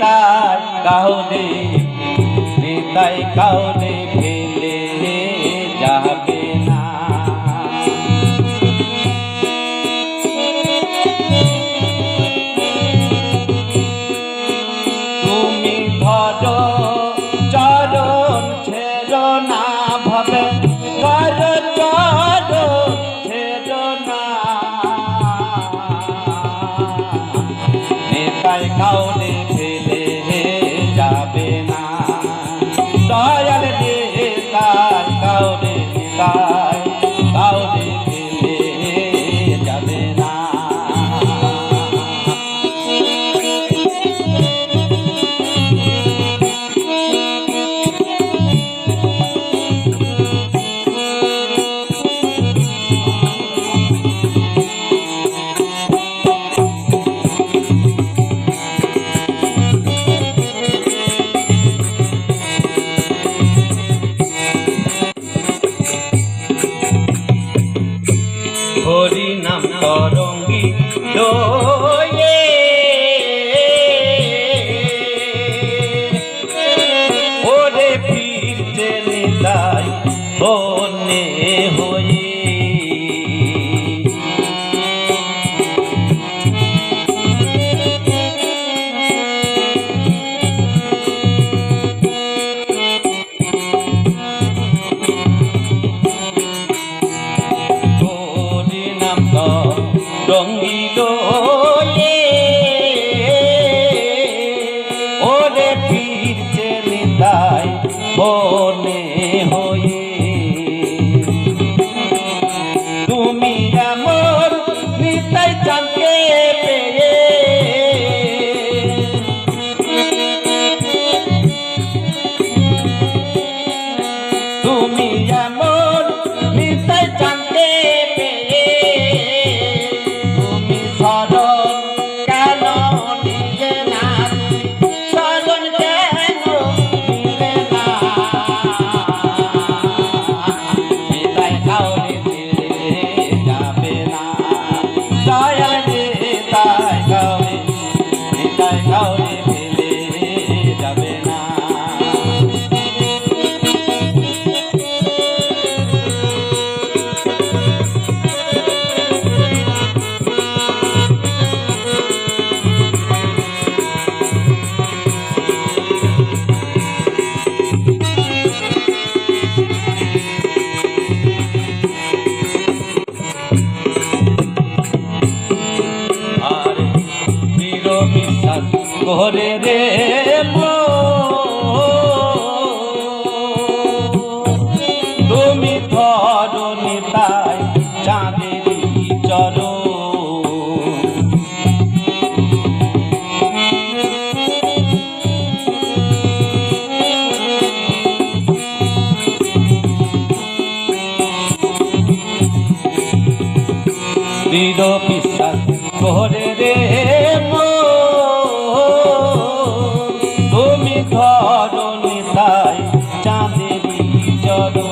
তাই কাউরে তাই কাউরে ফেলে যাবে না। তুমি ধরো চরণ ছেড়ো না ভাবে ধর চরণ ছেড়ো না। নাম তরঙ্গি তরঙ্গি ওরে ফিরছে নিতাই বনে হয়ে। তুমি আমার করে রে। তুমি ধরনি তাই চাঁদেরই চরণ দৃঢ় বিশ্বাস করে চাঁদেরই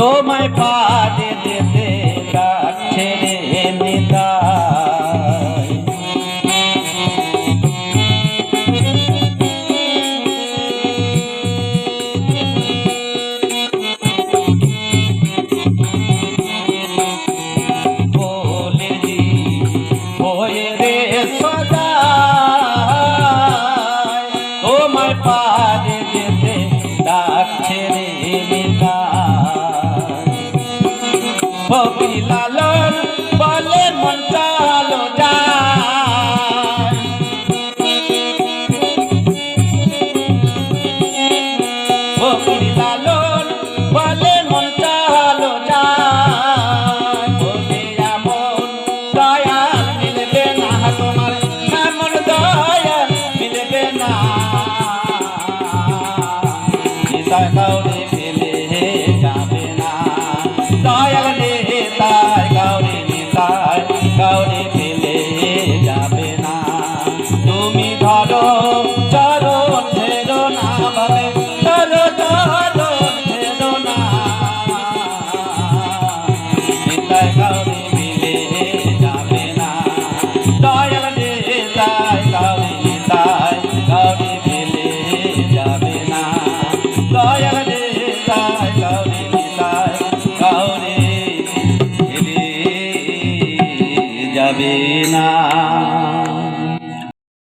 my body. নিতাই